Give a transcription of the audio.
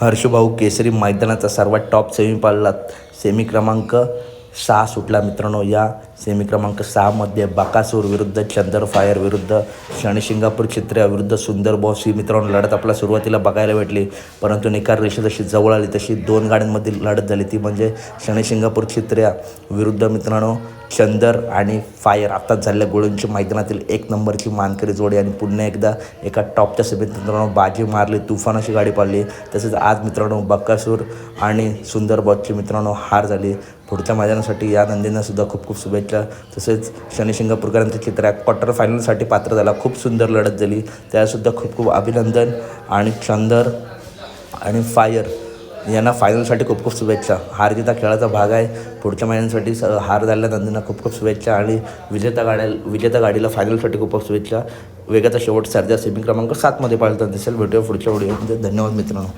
हर्षभाऊ केसरी मैदानाचा सर्वात top semi semi क्रमांक सहा सुटला मित्रांनो. या सेमी क्रमांक सहामध्ये बाकासूर विरुद्ध चंदर फायर विरुद्ध शनिशिंगापूर चित्र्या विरुद्ध सुंदर बॉस ही मित्रांनो लढत आपल्याला सुरुवातीला बघायला भेटली. परंतु निकाल रेषा जशी जवळ आली तशी दोन गाड्यांमधील लढत झाली. ती म्हणजे शनिशिंगापूर चित्र्या विरुद्ध मित्रांनो चंदर आणि फायर. आत्ताच झालेल्या गोळींची मैदानातील एक नंबरची मानकरी जोडी आणि पुन्हा एकदा एका टॉपच्या सभेत मित्रांनो बाजी मारली तुफानाची अशी गाडी पाडली. तसेच आज मित्रांनो बक्कासूर आणि सुंदर बॉसची मित्रांनो हार झाली. पुढच्या मैदानासाठी या नंदींना सुद्धा खूप खूप शुभेच्छा. तसेच शनिशिंगापूरकरांचं चित्र क्वार्टर फायनलसाठी पात्र झाला. खूप सुंदर लढत झाली. त्यासुद्धा खूप खूप अभिनंदन. आणि चंदर आणि फायर यांना फायनलसाठी खूप खूप शुभेच्छा. हार जिता खेळाचा भाग आहे. पुढच्या महिन्यांसाठी स हार झालेल्या नंदींना खूप खूप शुभेच्छा आणि विजेता गाड्या विजेता गाडीला फायनलसाठी खूप खूप शुभेच्छा. वेगाचा शेवट सर्जा सेमी क्रमांक सातमध्ये पाळताना दिसेल. भेटूया पुढच्या व्हिडिओमध्ये धन्यवाद मित्रांनो.